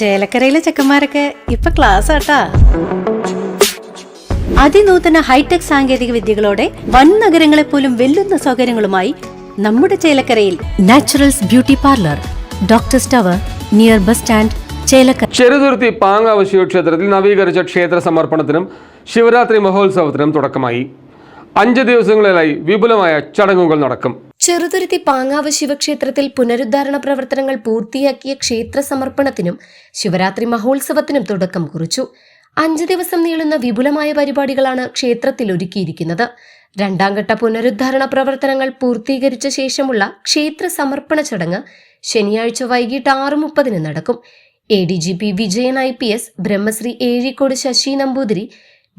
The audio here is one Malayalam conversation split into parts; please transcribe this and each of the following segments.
ചേലക്കരയിലെ ചെക്കന്മാരൊക്കെ ഇപ്പൊ ക്ലാസ് ആട്ടാ. അതിനൂതന ഹൈടെക് സാങ്കേതിക വിദ്യകളോടെ വൻ നഗരങ്ങളെ പോലും വെല്ലുന്ന സൗകര്യങ്ങളുമായി നമ്മുടെ ചേലക്കരയിൽ naturals beauty parlour doctor tower near bus stand Chelakkara. Cheruthuruthy Pangav ശിവക്ഷേത്രത്തിൽ നവീകരിച്ച ക്ഷേത്ര സമർപ്പണത്തിനും ശിവരാത്രി മഹോത്സവത്തിനും തുടക്കമായി. അഞ്ച് ദിവസങ്ങളിലായി വിപുലമായ ചടങ്ങുകൾ നടക്കും. ചെറുതുരുത്തി പാങ്ങാവ് ശിവക്ഷേത്രത്തിൽ പുനരുദ്ധാരണ പ്രവർത്തനങ്ങൾ പൂർത്തിയാക്കിയ ക്ഷേത്ര സമർപ്പണത്തിനും ശിവരാത്രി മഹോത്സവത്തിനും തുടക്കം കുറിച്ചു. അഞ്ച് ദിവസം നീളുന്ന വിപുലമായ പരിപാടികളാണ് ക്ഷേത്രത്തിൽ ഒരുക്കിയിരിക്കുന്നത്. രണ്ടാം ഘട്ട പുനരുദ്ധാരണ പ്രവർത്തനങ്ങൾ പൂർത്തീകരിച്ച ശേഷമുള്ള ക്ഷേത്ര സമർപ്പണ ചടങ്ങ് ശനിയാഴ്ച വൈകിട്ട് ആറ് മുപ്പതിന് നടക്കും. A D G P Vijayan I P S Brahmasree Ezhikode Sasi Namboothiri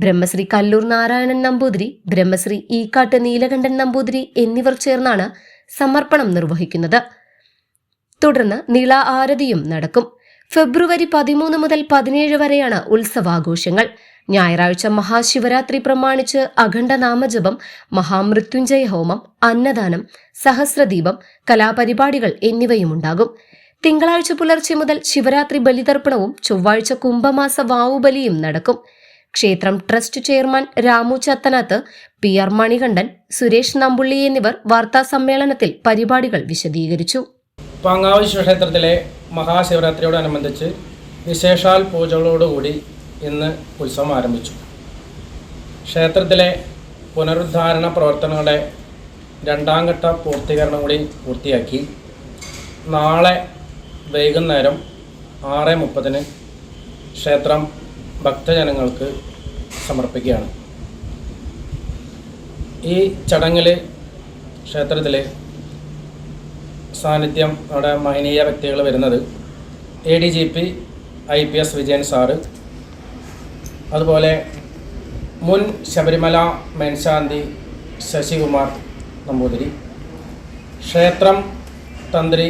Brahmasree Kallur Narayanan Namboothiri Brahmasree Eekkattu Neelakandan Namboothiri എന്നിവർ ചേർന്നാണ് സമർപ്പണം നിർവഹിക്കുന്നത്. തുടർന്ന് നിള ആരതിയും നടക്കും. ഫെബ്രുവരി പതിമൂന്ന് മുതൽ പതിനേഴ് വരെയാണ് ഉത്സവാഘോഷങ്ങൾ. ഞായറാഴ്ച മഹാശിവരാത്രി പ്രമാണിച്ച് അഖണ്ഡ നാമജപം മഹാമൃത്യുഞ്ജയ ഹോമം അന്നദാനം സഹസ്രദീപം കലാപരിപാടികൾ എന്നിവയുമുണ്ടാകും. തിങ്കളാഴ്ച പുലർച്ചെ മുതൽ ശിവരാത്രി ബലിതർപ്പണവും ചൊവ്വാഴ്ച കുംഭമാസ വാവുബലിയും നടക്കും. ക്ഷേത്രം trust chairman Ramu Chathanath P R Manikandan Suresh Nampully എന്നിവർ വാർത്താ സമ്മേളനത്തിൽ പരിപാടികൾ വിശദീകരിച്ചു. പാങ്ങാവ് ക്ഷേത്രത്തിലെ മഹാശിവരാത്രിയോടനുബന്ധിച്ച് വിശേഷാൽ പൂജകളോടുകൂടി ഇന്ന് ഉത്സവം ആരംഭിച്ചു. ക്ഷേത്രത്തിലെ പുനരുദ്ധാരണ പ്രവർത്തനങ്ങളുടെ രണ്ടാം ഘട്ട പൂർത്തീകരണം കൂടി പൂർത്തിയാക്കി നാളെ വൈകുന്നേരം ആറ് മുപ്പതിന് ക്ഷേത്രം ഭക്തജനങ്ങൾക്ക് സമർപ്പിക്കുകയാണ്. ഈ ചടങ്ങിൽ ക്ഷേത്രത്തിലെ സാന്നിധ്യം നമ്മുടെ മഹനീയ വ്യക്തികൾ വരുന്നത്. A D G P I P S Vijayan sir. അതുപോലെ മുൻ ശബരിമല മേൻശാന്തി ശശികുമാർ നമ്പൂതിരി. ക്ഷേത്രം തന്ത്രി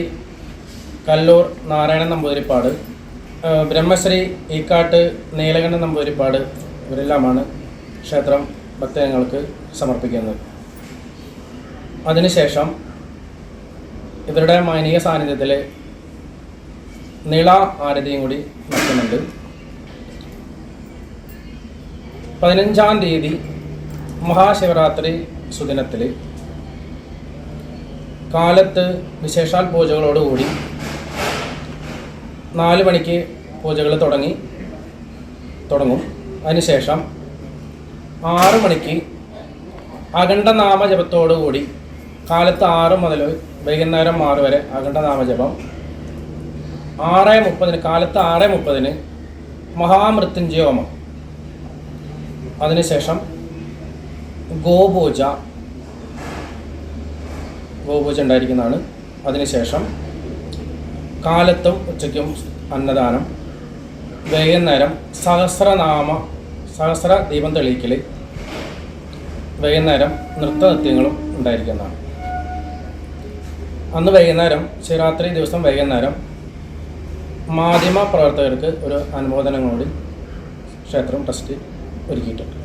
കല്ലൂർ നാരായണൻ നമ്പൂതിരിപ്പാട്. ബ്രഹ്മശ്രീ ഈക്കാട്ട് നീലകണ്ഠ നമ്പൂരിപ്പാട് ഇവരെല്ലാമാണ് ക്ഷേത്രം ഭക്തജനങ്ങൾക്ക് സമർപ്പിക്കുന്നത്. അതിനുശേഷം ഇവരുടെ മാനീയ സാന്നിധ്യത്തിൽ നീള ആരതിയും കൂടി നടത്തുന്നുണ്ട് പതിനഞ്ചാം തീയതി മഹാശിവരാത്രി സുദിനത്തിൽ കാലത്ത് വിശേഷാൽ പൂജകളോടുകൂടി നാല് മണിക്ക് പൂജകൾ തുടങ്ങി തുടങ്ങും. അതിനുശേഷം ആറ് മണിക്ക് അഖണ്ഡനാമ ജപത്തോടുകൂടി കാലത്ത് ആറ് മുതൽ വൈകുന്നേരം ആറ് വരെ അഖണ്ഡനാമജപം ആറ് മുപ്പതിന് കാലത്ത് ആറ് മുപ്പതിന് മഹാമൃത്യുഞ്ജയോമം അതിനുശേഷം ഗോപൂജ. ഗോപൂജ ഉണ്ടായിരിക്കുന്നതാണ്. അതിനുശേഷം കാലത്തും ഉച്ചയ്ക്കും അന്നദാനം വൈകുന്നേരം സഹസ്രനാമ സഹസ്ര ദീപം തെളിയിക്കൽ വൈകുന്നേരം നൃത്തനൃത്യങ്ങളും ഉണ്ടായിരിക്കുന്നതാണ്. അന്ന് വൈകുന്നേരം ശിവരാത്രി ദിവസം വൈകുന്നേരം മാധ്യമ പ്രവർത്തകർക്ക് ഒരു അനുമോദനം കൂടി ക്ഷേത്രം ട്രസ്റ്റ് ഒരുക്കിയിട്ടുണ്ട്.